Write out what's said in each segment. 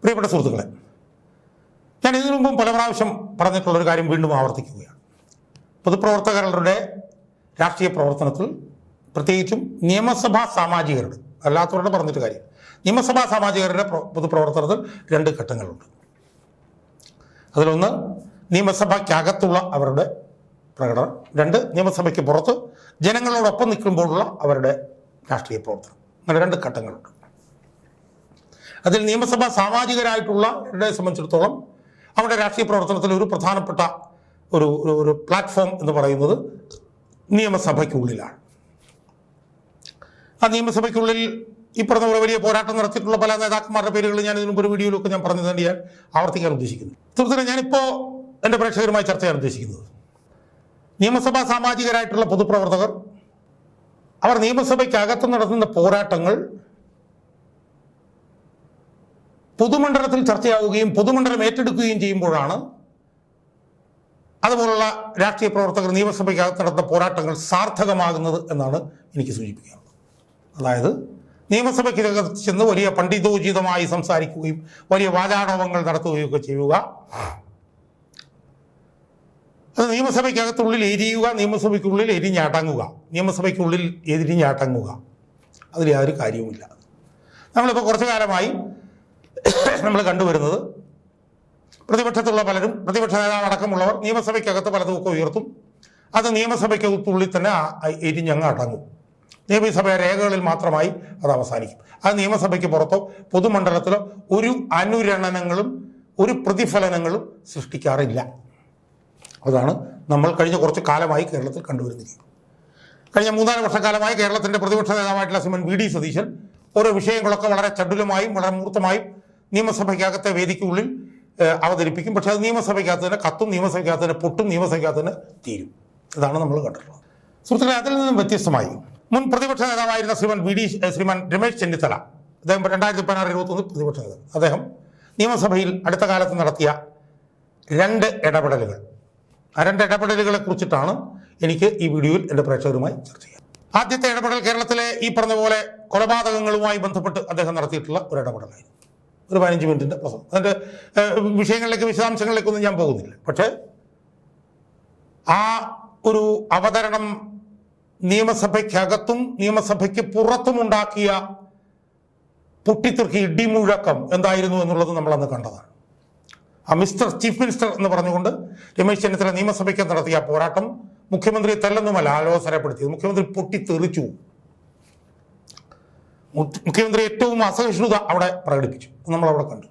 പ്രിയപ്പെട്ട സുഹൃത്തുക്കളെ ഞാൻ ഇതിനു മുമ്പും പല പ്രാവശ്യം പറഞ്ഞിട്ടുള്ളൊരു കാര്യം വീണ്ടും ആവർത്തിക്കുകയാണ്. പൊതുപ്രവർത്തകരുടെ രാഷ്ട്രീയ പ്രവർത്തനത്തിൽ പ്രത്യേകിച്ചും നിയമസഭാ സാമാജികരുടെ അല്ലാത്തവരുടെ പറഞ്ഞിട്ട് കാര്യം നിയമസഭാ സാമാജികരുടെ പ്ര- പൊതുപ്രവർത്തനത്തിൽ രണ്ട് ഘട്ടങ്ങളുണ്ട്. അതിലൊന്ന് നിയമസഭയ്ക്കകത്തുള്ള അവരുടെ പ്രകടനം രണ്ട് നിയമസഭയ്ക്ക് പുറത്ത് ജനങ്ങളോടൊപ്പം നിൽക്കുമ്പോഴുള്ള അവരുടെ രാഷ്ട്രീയ പ്രവർത്തനം അങ്ങനെ രണ്ട് ഘട്ടങ്ങളുണ്ട്. അതിൽ നിയമസഭാ സാമാജികരായിട്ടുള്ളവരെ സംബന്ധിച്ചിടത്തോളം അവരുടെ രാഷ്ട്രീയ പ്രവർത്തനത്തിൽ ഒരു പ്രധാനപ്പെട്ട ഒരു ഒരു- പ്ലാറ്റ്ഫോം എന്ന് പറയുന്നത് നിയമസഭയ്ക്കുള്ളിലാണ്. ആ നിയമസഭയ്ക്കുള്ളിൽ ഈ പറഞ്ഞ പോലെ വലിയ പോരാട്ടം നടത്തിയിട്ടുള്ള പല നേതാക്കന്മാരുടെ പേരുകൾ ഞാൻ ഇതിനു മുമ്പ് ഒരു വീഡിയോയിലൊക്കെ ഞാൻ പറഞ്ഞു തന്നെ ഞാൻ ആവർത്തിക്കാൻ ഉദ്ദേശിക്കുന്നു തീർച്ചയായും ഞാനിപ്പോൾ എന്റെ പ്രേക്ഷകരുമായി ചർച്ച ചെയ്യാൻ ഉദ്ദേശിക്കുന്നത്. നിയമസഭാ സാമാജികരായിട്ടുള്ള പൊതുപ്രവർത്തകർ അവർ നിയമസഭയ്ക്കകത്ത് നടത്തുന്ന പോരാട്ടങ്ങൾ പൊതുമണ്ഡലത്തിൽ ചർച്ചയാവുകയും പൊതുമണ്ഡലം ഏറ്റെടുക്കുകയും ചെയ്യുമ്പോഴാണ് അതുപോലുള്ള രാഷ്ട്രീയ പ്രവർത്തകർ നിയമസഭയ്ക്കകത്ത് നടത്തുന്ന പോരാട്ടങ്ങൾ സാർത്ഥകമാകുന്നത് എന്നാണ് എനിക്ക് സൂചിപ്പിക്കാനുള്ളത്. അതായത് നിയമസഭയ്ക്കകത്ത് ചെന്ന് വലിയ പണ്ഡിതോചിതമായി സംസാരിക്കുകയും വലിയ വാചാടോപങ്ങൾ നടത്തുകയൊക്കെ ചെയ്യുക. അത് നിയമസഭയ്ക്കകത്തുള്ളിൽ എരിയുക നിയമസഭയ്ക്കുള്ളിൽ എരിഞ്ഞാട്ടങ്ങുക നിയമസഭയ്ക്കുള്ളിൽ എരിഞ്ഞടങ്ങുക. അതിൽ യാതൊരു കാര്യവുമില്ല. നമ്മളിപ്പോൾ കുറച്ചു കാലമായി നമ്മൾ കണ്ടുവരുന്നത്. പ്രതിപക്ഷത്തുള്ള പലരും പ്രതിപക്ഷ നേതാവ് അടക്കമുള്ളവർ നിയമസഭയ്ക്കകത്ത് പലതുമൊക്കെ ഉയർത്തും. അത് നിയമസഭയ്ക്കകത്തുള്ളിൽ തന്നെ എരിഞ്ഞങ്ങ് അടങ്ങും. നിയമസഭ രേഖകളിൽ മാത്രമായി അത് അവസാനിക്കും. അത് നിയമസഭയ്ക്ക് പുറത്തോ പൊതുമണ്ഡലത്തിലോ ഒരു അനുരണനങ്ങളും ഒരു പ്രതിഫലനങ്ങളും സൃഷ്ടിക്കാറില്ല. അതാണ് നമ്മൾ കഴിഞ്ഞ കുറച്ച് കാലമായി കേരളത്തിൽ കണ്ടുവരുന്നത് കഴിഞ്ഞ മൂന്നാൽ വർഷക്കാലമായി കേരളത്തിന്റെ പ്രതിപക്ഷ നേതാവായിട്ടുള്ള ശ്രീമൻ വി ഡി സതീശൻ ഓരോ വിഷയങ്ങളൊക്കെ വളരെ ചടുലമായും വളരെ മൂർത്തമായും നിയമസഭയ്ക്കകത്തെ വേദിക്കുള്ളിൽ അവതരിപ്പിക്കും. പക്ഷേ അത് നിയമസഭയ്ക്കകത്ത് തന്നെ കത്തും നിയമസഭയ്ക്കകത്ത് തന്നെ പൊട്ടും നിയമസഭയ്ക്കകത്ത് തന്നെ തീരും. ഇതാണ് നമ്മൾ കണ്ടിട്ടുള്ളത്. സുഹൃത്തുക്കളെ അതിൽ നിന്നും വ്യത്യസ്തമായി മുൻ പ്രതിപക്ഷ നേതാവായിരുന്ന ശ്രീമാൻ വി ഡി ശ്രീമാൻ രമേശ് ചെന്നിത്തല. അദ്ദേഹം രണ്ടായിരത്തി പതിനാറ് ഇരുപത്തൊന്ന് പ്രതിപക്ഷ നേതാവ്. അദ്ദേഹം നിയമസഭയിൽ അടുത്ത കാലത്ത് നടത്തിയ രണ്ട് ഇടപെടലുകൾ. ആ രണ്ട് ഇടപെടലുകളെ കുറിച്ചിട്ടാണ് എനിക്ക് ഈ വീഡിയോയിൽ എന്റെ പ്രേക്ഷകരുമായി ചർച്ച ചെയ്യാം ആദ്യത്തെ ഇടപെടൽ കേരളത്തിലെ ഈ പറഞ്ഞ പോലെ കൊലപാതകങ്ങളുമായി ബന്ധപ്പെട്ട് അദ്ദേഹം നടത്തിയിട്ടുള്ള ഒരു ഇടപെടലായിരുന്നു. ഒരു പതിനഞ്ച് മിനിറ്റിന്റെ പ്രസംഗം. അതിന്റെ വിഷയങ്ങളിലേക്ക് വിശദാംശങ്ങളിലേക്കൊന്നും ഞാൻ പോകുന്നില്ല. പക്ഷേ ആ ഒരു അവതരണം നിയമസഭയ്ക്കകത്തും നിയമസഭയ്ക്ക് പുറത്തും ഉണ്ടാക്കിയ പൊട്ടിത്തെറുക്കി ഇടിമുഴക്കം എന്തായിരുന്നു എന്നുള്ളത് നമ്മളന്ന് കണ്ടതാണ്. ആ മിസ്റ്റർ ചീഫ് മിനിസ്റ്റർ എന്ന് പറഞ്ഞുകൊണ്ട് രമേശ് ചെന്നിത്തല നിയമസഭയ്ക്ക് നടത്തിയ പോരാട്ടം മുഖ്യമന്ത്രി തെല്ലെന്നുമല്ല ആലോചനപ്പെടുത്തിയത്. മുഖ്യമന്ത്രി പൊട്ടിത്തെറിച്ചു. മുഖ്യമന്ത്രി ഏറ്റവും അസഹിഷ്ണുത അവിടെ പ്രകടിപ്പിച്ചു. നമ്മൾ അവിടെ കണ്ടു.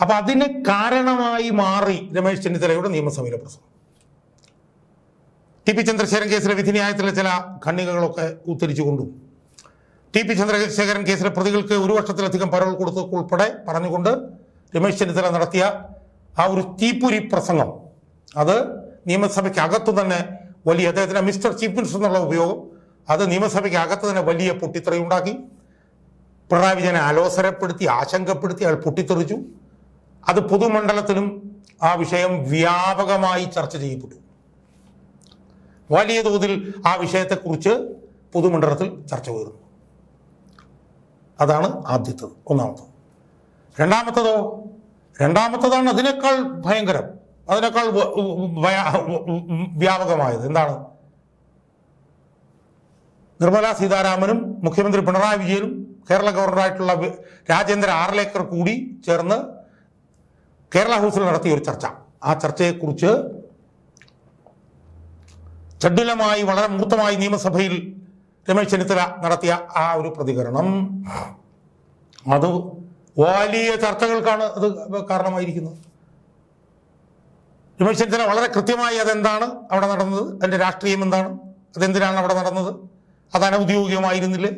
അപ്പൊ അതിന് കാരണമായി മാറി രമേശ് ചെന്നിത്തലയുടെ നിയമസഭയിലെ പ്രസംഗം ടി പി ചന്ദ്രശേഖരൻ കേസിലെ വിധിന്യായത്തിലെ ചില ഖണ്ഡികകളൊക്കെ ഉദ്ധരിച്ചുകൊണ്ടും ടി പി ചന്ദ്രശേഖരൻ കേസിലെ പ്രതികൾക്ക് ഒരു വർഷത്തിലധികം പരോൾ കൊടുത്തത് ഉൾപ്പെടെ പറഞ്ഞുകൊണ്ട് രമേശ് ചെന്നിത്തല നടത്തിയ ആ ഒരു തീപ്പുരി പ്രസംഗം. അത് നിയമസഭയ്ക്ക് അകത്തു തന്നെ വലിയ അദ്ദേഹത്തിന് മിസ്റ്റർ ചീഫ് മിനിസ്റ്റർ എന്നുള്ള ഉപയോഗം അത് നിയമസഭയ്ക്ക് അകത്ത് തന്നെ വലിയ പൊട്ടിത്തെറിയുണ്ടാക്കി പിണറായി വിജയനെ അലോസരപ്പെടുത്തി ആശങ്കപ്പെടുത്തി അയാൾ പൊട്ടിത്തെറിച്ചു. അത് പൊതുമണ്ഡലത്തിലും ആ വിഷയം വ്യാപകമായി ചർച്ച ചെയ്യപ്പെട്ടു. വലിയ തോതിൽ ആ വിഷയത്തെക്കുറിച്ച് പൊതുമണ്ഡലത്തിൽ ചർച്ച ഉയർന്നു. അതാണ് ആദ്യത്തത് ഒന്നാമത്തത്. രണ്ടാമത്തതോ? രണ്ടാമത്തതാണ് അതിനേക്കാൾ ഭയങ്കരം അതിനേക്കാൾ വ്യാപകമായത്. എന്താണ്? നിർമ്മലാ സീതാരാമനും മുഖ്യമന്ത്രി പിണറായി വിജയനും കേരള ഗവർണറായിട്ടുള്ള രാജേന്ദ്ര ആർലേക്കർ കൂടി ചേർന്ന് കേരള ഹൗസിൽ നടത്തിയ ഒരു ചർച്ച. ആ ചർച്ചയെക്കുറിച്ച് ചടുലമായി വളരെ മൂർത്തമായി നിയമസഭയിൽ രമേശ് ചെന്നിത്തല നടത്തിയ ആ ഒരു പ്രതികരണം. അത് വലിയ ചർച്ചകൾക്കാണ് അത് കാരണമായിരിക്കുന്നത്. രമേശ് ചെന്നിത്തല വളരെ കൃത്യമായി അതെന്താണ് അവിടെ നടന്നത്? അതിന്റെ രാഷ്ട്രീയം എന്താണ്? അതെന്തിനാണ് അവിടെ നടന്നത്? അത് അനൗദ്യോഗികമായിരുന്നില്ലേ?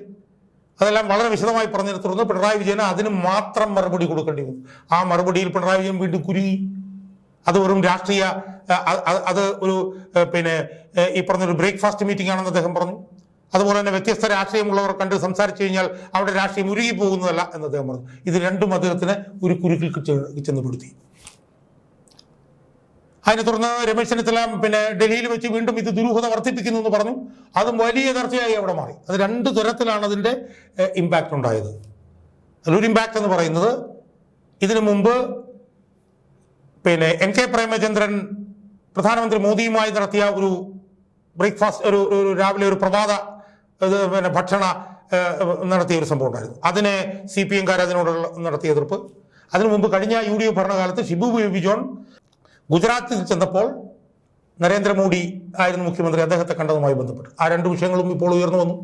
അതെല്ലാം വളരെ വിശദമായി പറഞ്ഞെടുത്തിരുന്നു പിണറായി വിജയന് അതിന് മാത്രം മറുപടി കൊടുക്കേണ്ടി വന്നു. ആ മറുപടിയിൽ പിണറായി വിജയൻ വീണ്ടും കുരുങ്ങി. അത് വെറും രാഷ്ട്രീയ അത് ഒരു പിന്നെ ഈ പറഞ്ഞൊരു ബ്രേക്ക്ഫാസ്റ്റ് മീറ്റിംഗ് ആണെന്ന് അദ്ദേഹം പറഞ്ഞു. അതുപോലെ തന്നെ വ്യത്യസ്ത രാഷ്ട്രീയമുള്ളവർ കണ്ട് സംസാരിച്ചു കഴിഞ്ഞാൽ അവിടെ രാഷ്ട്രീയം ഉരുകി പോകുന്നതല്ല എന്ന് അദ്ദേഹം പറഞ്ഞു. ഇത് രണ്ടും അദ്ദേഹത്തിന് ഒരു കുരുക്കിൽ ചെന്നപ്പെടുത്തി ചെന്ന് പെടുത്തി. അതിനെ തുടർന്ന് രമേശ് ചെന്നിത്തല പിന്നെ ഡൽഹിയിൽ വെച്ച് വീണ്ടും ഇത് ദുരൂഹത വർദ്ധിപ്പിക്കുന്നു എന്ന് പറഞ്ഞു. അതും വലിയ ചർച്ചയായി അവിടെ മാറി. അത് രണ്ട് തരത്തിലാണ് അതിന്റെ ഇമ്പാക്റ്റ് ഉണ്ടായത്. അതിലൊരു ഇമ്പാക്റ്റ് എന്ന് പറയുന്നത് ഇതിനു മുമ്പ് പിന്നെ എൻ കെ പ്രേമചന്ദ്രൻ പ്രധാനമന്ത്രി മോദിയുമായി നടത്തിയ ഒരു ബ്രേക്ക്ഫാസ്റ്റ് ഒരു ഒരു രാവിലെ ഒരു പ്രഭാത പിന്നെ ഭക്ഷണ നടത്തിയ ഒരു സംഭവം ഉണ്ടായിരുന്നു. അതിനെ സി പി എംകാർ അതിനോടുള്ള നടത്തിയ എതിർപ്പ്. അതിനു മുമ്പ് കഴിഞ്ഞ യു ഡി എഫ് ഭരണകാലത്ത് ഷിബു ബേബി ജോൺ ഗുജറാത്തിൽ ചെന്നപ്പോൾ നരേന്ദ്രമോദി ആയിരുന്നു മുഖ്യമന്ത്രി. അദ്ദേഹത്തെ കണ്ടതുമായി ബന്ധപ്പെട്ട്. ആ രണ്ട് വിഷയങ്ങളും ഇപ്പോൾ ഉയർന്നു വന്നു.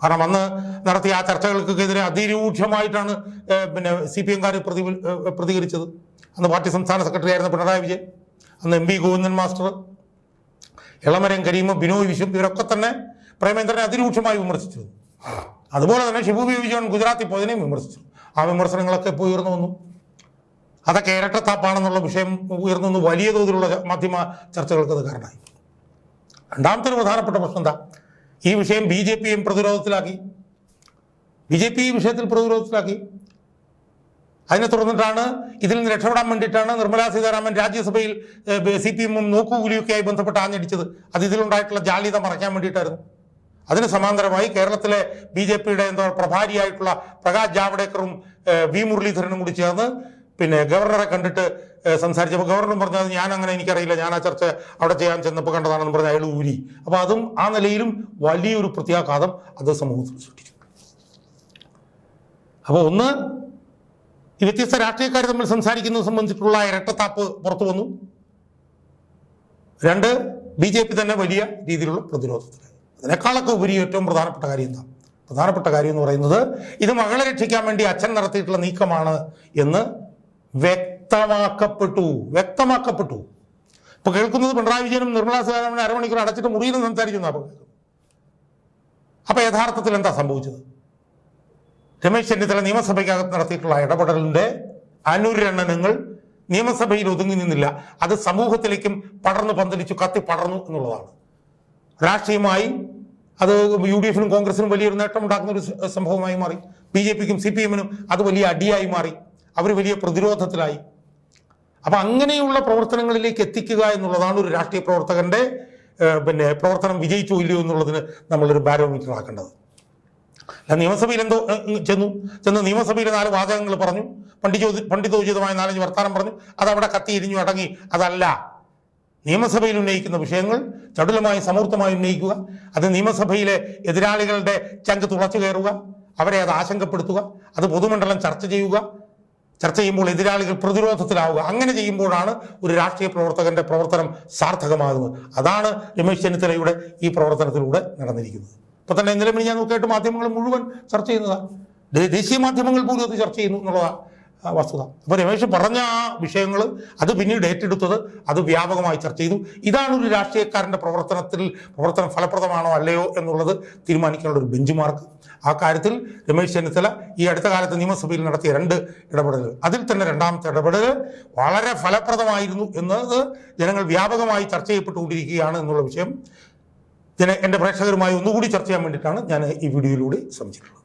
കാരണം അന്ന് നടത്തിയ ആ ചർച്ചകൾക്കെതിരെ അതിരൂക്ഷമായിട്ടാണ് പിന്നെ സി പി എംകാർ പ്രതി പ്രതികരിച്ചത്. അന്ന് പാർട്ടി സംസ്ഥാന സെക്രട്ടറി ആയിരുന്നു പിണറായി വിജയൻ അന്ന് M P Govindan master Elamaram കരീമും Binoy Viswam ഇവരൊക്കെ തന്നെ പ്രേമേന്ദ്രനെ അതിരൂക്ഷമായി വിമർശിച്ചു അതുപോലെ തന്നെ ഷിബു ബി വിജയൻ ഗുജറാത്തിൽ പോയതിനെയും വിമർശിച്ചു. ആ വിമർശനങ്ങളൊക്കെ ഇപ്പോൾ ഉയർന്നു വന്നു. അതൊക്കെ ഇരട്ടത്താപ്പാണെന്നുള്ള വിഷയം ഉയർന്നു വലിയ തോതിലുള്ള മാധ്യമ ചർച്ചകൾക്ക് അത് കാരണമായി. രണ്ടാമത്തെ ഒരു പ്രധാനപ്പെട്ട പ്രശ്നം എന്താ? ഈ വിഷയം ബി ജെ പിയും പ്രതിരോധത്തിലാക്കി. ബി ജെ പി ഈ വിഷയത്തിൽ പ്രതിരോധത്തിലാക്കി. അതിനെ തുടർന്നിട്ടാണ് ഇതിൽ നിന്ന് രക്ഷപ്പെടാൻ വേണ്ടിയിട്ടാണ് നിർമ്മലാ സീതാരാമൻ രാജ്യസഭയിൽ സി പി എമ്മും നോക്കുകൂലിയൊക്കെയായി ബന്ധപ്പെട്ട് ആഞ്ഞടിച്ചത്. അത് ഇതിലുണ്ടായിട്ടുള്ള ജാള്യത മറയ്ക്കാൻ വേണ്ടിയിട്ടായിരുന്നു. അതിന് സമാന്തരമായി കേരളത്തിലെ ബി ജെ പിയുടെ എന്താ പ്രഭാരിയായിട്ടുള്ള പ്രകാശ് ജാവ്ഡേക്കറും വി മുരളീധരനും കൂടി ചേർന്ന് പിന്നെ ഗവർണറെ കണ്ടിട്ട് സംസാരിച്ചപ്പോൾ ഗവർണറും പറഞ്ഞത് ഞാൻ അങ്ങനെ എനിക്കറിയില്ല ഞാൻ ആ ചർച്ച അവിടെ ചെയ്യാൻ ചെന്നപ്പോൾ കണ്ടതാണെന്ന് പറഞ്ഞ അയാൾ ഊരി. അപ്പോൾ അതും ആ നിലയിലും വലിയൊരു പ്രത്യാഘാതം അത് സമൂഹത്തിൽ സൃഷ്ടിച്ചു. അപ്പോൾ ഒന്ന് ഈ വ്യത്യസ്ത രാഷ്ട്രീയക്കാർ തമ്മിൽ സംസാരിക്കുന്നത് സംബന്ധിച്ചിട്ടുള്ള ഇരട്ടത്താപ്പ് പുറത്തു വന്നു. രണ്ട് ബി ജെ പി തന്നെ വലിയ രീതിയിലുള്ള പ്രതിരോധത്തിലായി അതിനേക്കാളൊക്കെ ഉപരി ഏറ്റവും പ്രധാനപ്പെട്ട കാര്യം എന്താ? പ്രധാനപ്പെട്ട കാര്യം എന്ന് പറയുന്നത് ഇത് മകളെ രക്ഷിക്കാൻ വേണ്ടി അച്ഛൻ നടത്തിയിട്ടുള്ള നീക്കമാണ് എന്ന് വ്യക്തമാക്കപ്പെട്ടു. വ്യക്തമാക്കപ്പെട്ടു. ഇപ്പൊ കേൾക്കുന്നത് പിണറായി വിജയനും നിർമ്മലാ സീതാരാമനും അരമണിക്കൂർ അടച്ചിട്ട് മുറിയിൽ സംസാരിച്ചു എന്നാ അപ്പൊ യഥാർത്ഥത്തിൽ എന്താ സംഭവിച്ചത്? രമേശ് ചെന്നിത്തല നിയമസഭയ്ക്കകത്ത് നടത്തിയിട്ടുള്ള ഇടപെടലിന്റെ അനുരണനങ്ങൾ നിയമസഭയിൽ ഒതുങ്ങി നിന്നില്ല. അത് സമൂഹത്തിലേക്കും പടർന്നു പന്തലിച്ചു കത്തി പടർന്നു എന്നുള്ളതാണ്. രാഷ്ട്രീയമായി അത് യു ഡി എഫിനും കോൺഗ്രസിനും വലിയൊരു നേട്ടമുണ്ടാക്കുന്ന ഒരു സംഭവമായി മാറി. ബി ജെ പിക്കും സി പി എമ്മിനും അത് വലിയ അടിയായി മാറി. അവർ വലിയ പ്രതിരോധത്തിലായി. അപ്പൊ അങ്ങനെയുള്ള പ്രവർത്തനങ്ങളിലേക്ക് എത്തിക്കുക എന്നുള്ളതാണ് ഒരു രാഷ്ട്രീയ പ്രവർത്തകന്റെ പിന്നെ പ്രവർത്തനം വിജയിച്ചോ ഇല്ലയോ എന്നുള്ളതിന് നമ്മളൊരു ബാരോമീറ്റർ ആക്കേണ്ടത് നിയമസഭയിൽ എന്തോ ചെന്നു. ചെന്ന് നിയമസഭയിൽ നാല് വാചകങ്ങൾ പറഞ്ഞു. പണ്ഡിതോചി പണ്ഡിതോചിതമായ നാലഞ്ച് വർത്താനം പറഞ്ഞു. അതവിടെ കത്തി ഇരിഞ്ഞു അടങ്ങി. അതല്ല. നിയമസഭയിൽ ഉന്നയിക്കുന്ന വിഷയങ്ങൾ ചടുലമായി സമൂർത്തമായി ഉന്നയിക്കുക. അത് നിയമസഭയിലെ എതിരാളികളുടെ ചങ്ക് തുളച്ചു കയറുക അവരെ അത് ആശങ്കപ്പെടുത്തുക. അത് പൊതുമണ്ഡലം ചർച്ച ചെയ്യുക. ചർച്ച ചെയ്യുമ്പോൾ എതിരാളികൾ പ്രതിരോധത്തിലാവുക. അങ്ങനെ ചെയ്യുമ്പോഴാണ് ഒരു രാഷ്ട്രീയ പ്രവർത്തകന്റെ പ്രവർത്തനം സാർത്ഥകമാകുന്നത്. അതാണ് രമേശ് ചെന്നിത്തലയുടെ ഈ പ്രവർത്തനത്തിലൂടെ നടന്നിരിക്കുന്നത്. ഇപ്പൊ തന്നെ ഇന്നലെ ഞാൻ നോക്കിയിട്ട് മാധ്യമങ്ങൾ മുഴുവൻ ചർച്ച ചെയ്യുന്നതാണ് ദേശീയ മാധ്യമങ്ങൾ പോലും അത് ചർച്ച ചെയ്യുന്നു എന്നുള്ളതാണ് വസ്തുത. അപ്പോൾ രമേശ് പറഞ്ഞ ആ വിഷയങ്ങൾ അത് പിന്നീട് ഏറ്റെടുത്തത് അത് വ്യാപകമായി ചർച്ച ചെയ്തു. ഇതാണ് ഒരു രാഷ്ട്രീയക്കാരന്റെ പ്രവർത്തനത്തിൽ പ്രവർത്തനം ഫലപ്രദമാണോ അല്ലയോ എന്നുള്ളത് തീരുമാനിക്കാനുള്ള ഒരു ബെഞ്ച് മാർക്ക് ആ കാര്യത്തിൽ രമേശ് ചെന്നിത്തല ഈ അടുത്ത കാലത്ത് നിയമസഭയിൽ നടത്തിയ രണ്ട് ഇടപെടലുകൾ. അതിൽ തന്നെ രണ്ടാമത്തെ ഇടപെടൽ വളരെ ഫലപ്രദമായിരുന്നു എന്നത് ജനങ്ങൾ വ്യാപകമായി ചർച്ച ചെയ്യപ്പെട്ടുകൊണ്ടിരിക്കുകയാണ് എന്നുള്ള വിഷയം ജന എന്റെ പ്രേക്ഷകരുമായി ഒന്നുകൂടി ചർച്ച ചെയ്യാൻ വേണ്ടിയിട്ടാണ് ഞാൻ ഈ വീഡിയോയിലൂടെ ശ്രമിച്ചിട്ടുള്ളത്.